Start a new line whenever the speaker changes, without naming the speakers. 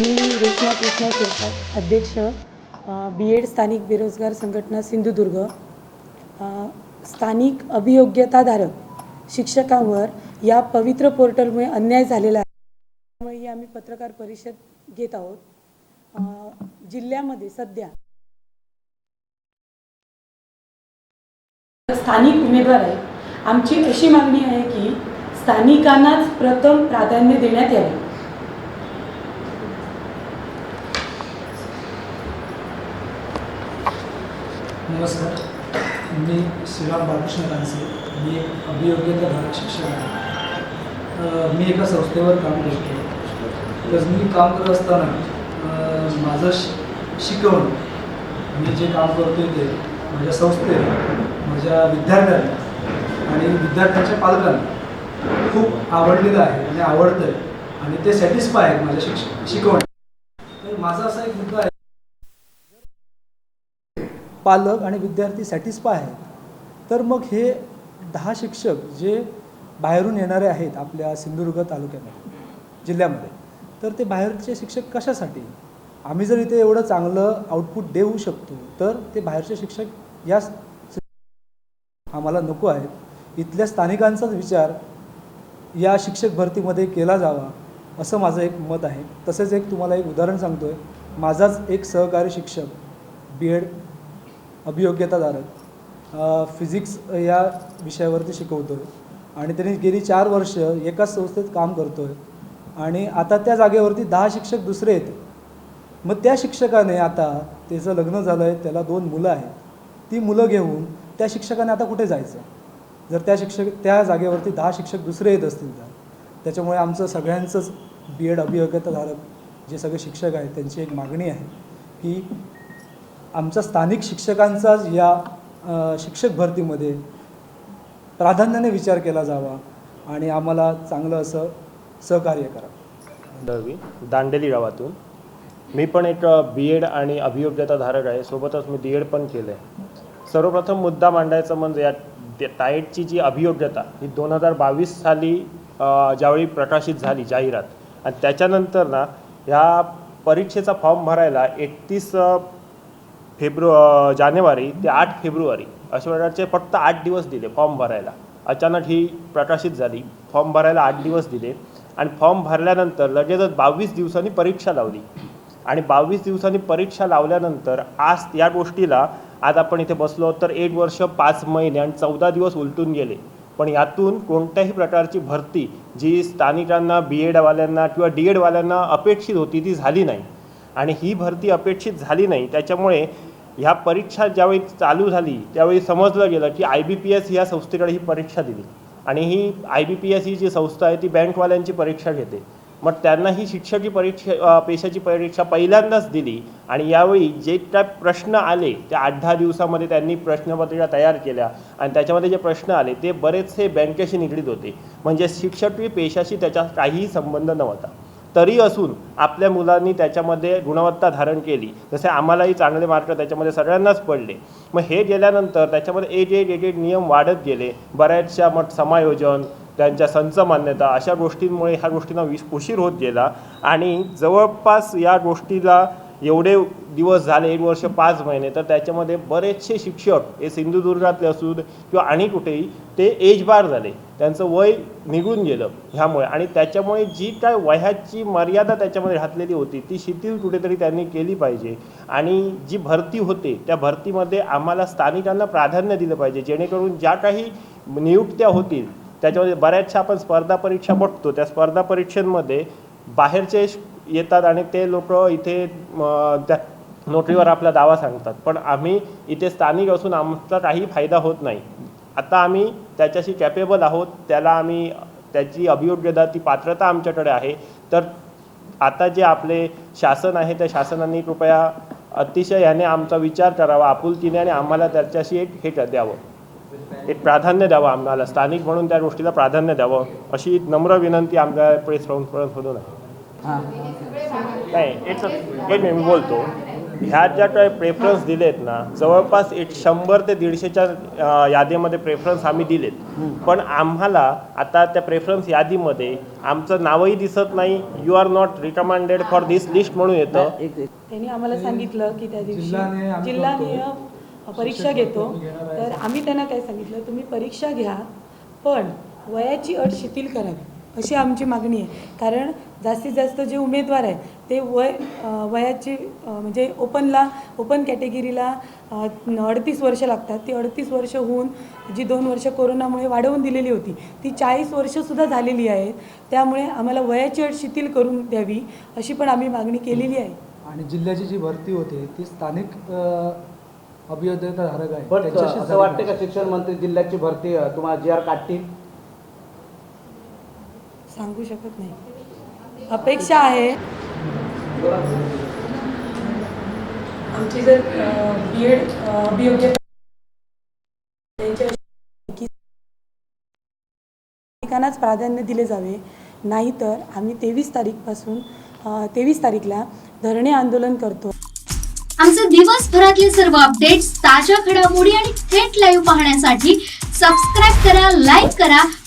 मी रेश्मा कृष्णा शिरसाट अध्यक्ष B Ed स्थानिक बेरोजगार संघटना सिंधुदुर्ग. स्थानिक अभियोग्यताधारक शिक्षकांवर या पवित्र पोर्टलमुळे अन्याय झालेला आहे. त्यामुळे ही आम्ही पत्रकार परिषद घेत आहोत. जिल्ह्यामध्ये सध्या स्थानिक उमेदवार आहे आमची अशी मागणी आहे की स्थानिकांनाच प्रथम प्राधान्य देण्यात यावे.
नमस्कार. मी श्रीराम बालकृष्ण कांसे. मी एक अभियोग्यताधारक शिक्षक आहे. मी एका संस्थेवर काम करतो. तर मी काम करत असताना माझं शि शिकवणं मी जे काम करतो ते माझ्या संस्थेला माझ्या विद्यार्थ्यांना आणि विद्यार्थ्यांच्या पालकांना खूप आवडलेलं आहे आणि आवडतं आहे आणि ते सॅटिस्फाय आहेत माझ्या शिक्ष शिकवण. तर माझा असा एक मुद्दा आहे. पालक आणि विद्यार्थी सॅटिस्फाय आहेत. तर मग हे दहा शिक्षक जे बाहेरून येणारे आहेत आपल्या सिंधुदुर्ग तालुक्यामध्ये जिल्ह्यामध्ये तर ते बाहेरचे शिक्षक कशासाठी? आम्ही जर इथे एवढं चांगलं आउटपुट देऊ शकतो तर ते बाहेरचे शिक्षक या आम्हाला नको आहेत. इथल्या स्थानिकांचाच विचार या शिक्षक भरतीमध्ये केला जावा असं माझं एक मत आहे. तसेच एक तुम्हाला एक उदाहरण सांगतो आहे माझाच एक सहकारी शिक्षक बी एड अभियोग्यताधारक फिजिक्स या विषयावरती शिकवतो आहे आणि त्यांनी गेली चार वर्ष एकाच संस्थेत काम करतो आहे आणि आता त्या जागेवरती दहा शिक्षक दुसरे येते मग त्या शिक्षकाने आता त्याचं लग्न झालं आहे त्याला दोन मुलं आहेत. ती मुलं घेऊन त्या शिक्षकाने आता कुठे जायचं? जर त्या शिक्षक त्या जागेवरती दहा शिक्षक दुसरे येत असतील तर. त्याच्यामुळे आमचं सगळ्यांचंच बी एड अभियोग्यताधारक जे सगळे शिक्षक आहेत त्यांची एक मागणी आहे की आमच्या स्थानिक शिक्षकांचाच या शिक्षक भरतीमध्ये प्राधान्याने विचार केला जावा आणि आम्हाला चांगलं असं सहकार्य करा.
दहावी दांडेली गावातून. मी पण एक बी एड आणि अभियोग्यता धारक आहे. सोबतच मी डी एड पण केलं आहे सर्वप्रथम मुद्दा मांडायचा म्हणजे या टाईटची जी अभियोग्यता ही दोन हजार बावीस साली ज्यावेळी प्रकाशित झाली जाहिरात. आणि त्याच्यानंतर ना ह्या परीक्षेचा फॉर्म भरायला एकतीस फेब्रु जानेवारी ते आठ फेब्रुवारी अशा प्रकारचे फक्त आठ दिवस दिले फॉर्म भरायला. अचानक ही प्रकाशित झाली. फॉर्म भरायला आठ दिवस दिले आणि फॉर्म भरल्यानंतर लगेचच बावीस दिवसांनी परीक्षा लावली. आणि बावीस दिवसांनी परीक्षा लावल्यानंतर आज या गोष्टीला आज आपण इथे बसलो तर एक वर्ष पाच महिने आणि चौदा दिवस उलटून गेले. पण यातून कोणत्याही प्रकारची भरती जी स्थानिकांना बी एडवाल्यांना किंवा डी एडवाल्यांना अपेक्षित होती ती झाली नाही. आणि ही भरती अपेक्षित झाली नाही. त्याच्यामुळे ह्या परीक्षा ज्यावेळी चालू झाली त्यावेळी समजलं गेलं की आय बी पी एस ह्या संस्थेकडे ही परीक्षा दिली. आणि ही आय बी पी एस ही जी संस्था आहे ती बँकवाल्यांची परीक्षा घेते. मग त्यांना ही शिक्षकी परीक्षा पेशाची परीक्षा पहिल्यांदाच दिली आणि यावेळी जे काय प्रश्न आले त्या आठ दहा दिवसामध्ये त्यांनी प्रश्नपत्रिका तयार केल्या आणि त्याच्यामध्ये जे प्रश्न आले ते बरेचसे बँकेशी निगडीत होते. म्हणजे शिक्षकी पेशाशी त्याचा काहीही संबंध नव्हता. तरी असून आपल्या मुलांनी त्याच्यामध्ये गुणवत्ता धारण केली. जसे आम्हालाही चांगले मार्क त्याच्यामध्ये सगळ्यांनाच पडले. मग हे गेल्यानंतर त्याच्यामध्ये एज एक एक नियम वाढत गेले. बऱ्याचशा मग समायोजन त्यांच्या संच मान्यता अशा गोष्टींमुळे ह्या गोष्टींना विश उशीर होत गेला. आणि जवळपास या गोष्टीला एवढे दिवस झाले एक वर्ष पाच महिने तर त्याच्यामध्ये बरेचसे शिक्षक हे सिंधुदुर्गातले असू किंवा आणि कुठेही ते एज बार झाले. त्यांचं वय निघून गेलं ह्यामुळे. आणि त्याच्यामुळे जी काय वयाची मर्यादा त्याच्यामध्ये घातलेली होती ती शिथिल कुठेतरी त्यांनी केली पाहिजे. आणि जी भरती होते त्या भरतीमध्ये आम्हाला स्थानिकांना प्राधान्य दिलं पाहिजे. जेणेकरून ज्या काही नियुक्त्या होतील त्याच्यामध्ये बऱ्याचशा आपण स्पर्धा परीक्षा बघतो. त्या स्पर्धा परीक्षांमध्ये बाहेरचे येतात आणि ते लोक इथे म, त्या नोटरीवर आपला दावा सांगतात. पण आम्ही इथे स्थानिक असून आमचा काही फायदा होत नाही. आता आम्ही त्याच्याशी कॅपेबल आहोत त्याला आम्ही त्याची अभियोग्यता ती पात्रता आमच्याकडे आहे. तर आता जे आपले शासन आहे त्या शासनाने कृपया अतिशय याने आमचा विचार करावा आपुलकीने आणि आम्हाला त्याच्याशी एक हे द्यावं. एक प्राधान्य द्यावं आम्हाला. स्थानिक म्हणून त्या गोष्टीला प्राधान्य द्यावं अशी नम्र विनंती आमच्या प्रेस कॉन्फरन्समधून आहे
हां
नाही एक मिनिट मी बोलतो. ह्या ज्या काही प्रेफरन्स दिलेत ना जवळपास एक शंभर ते दीडशेच्या यादीमध्ये प्रेफरन्स आम्ही दिलेत. पण आम्हाला आता त्या प्रेफरन्स यादीमध्ये आमचं नावही दिसत नाही. You are not recommended for this list म्हणून येतं.
त्यांनी आम्हाला सांगितलं की त्या दिवशी
जिल्हाने आम्ही
जिल्हा
करतो.
निय परीक्षा घेतो. तर आम्ही त्यांना काय सांगितलं तुम्ही परीक्षा घ्या पण वयाची अट शिथिल करावी अशी आमची मागणी आहे. कारण जास्तीत जास्त जे उमेदवार आहेत ते वय वयाची म्हणजे ओपनला ओपन कॅटेगरीला अडतीस वर्ष लागतात. ती अडतीस वर्ष होऊन जी दोन वर्ष कोरोनामुळे वाढवून दिलेली होती ती चाळीस वर्षसुद्धा झालेली आहेत. त्यामुळे आम्हाला वयाची अट शिथिल करून द्यावी अशी पण आम्ही मागणी केलेली आहे.
आणि जिल्ह्याची जी भरती होते ती स्थानिक अ, अभियोग्यताधारक आहे
पण
त्यांच्याशी
असं वाटतं का. शिक्षण मंत्री जिल्ह्याची भरती तुम्हाला जी आर काढतील?
सांगू शकत नाही. अपेक्षा आहे. आमची जर बी एड ठिकाणाच प्राधान्य दिले जावे. नाहीतर आम्ही तेवीस तारीखपासून तेवीस तारीखला धरणे आंदोलन करतो.
आमचे दिवसभरातले सर्व अपडेट्स ताज्या घडामोडी आणि थेट लाईव्ह पाहण्यासाठी सबस्क्राईब करा लाईक करा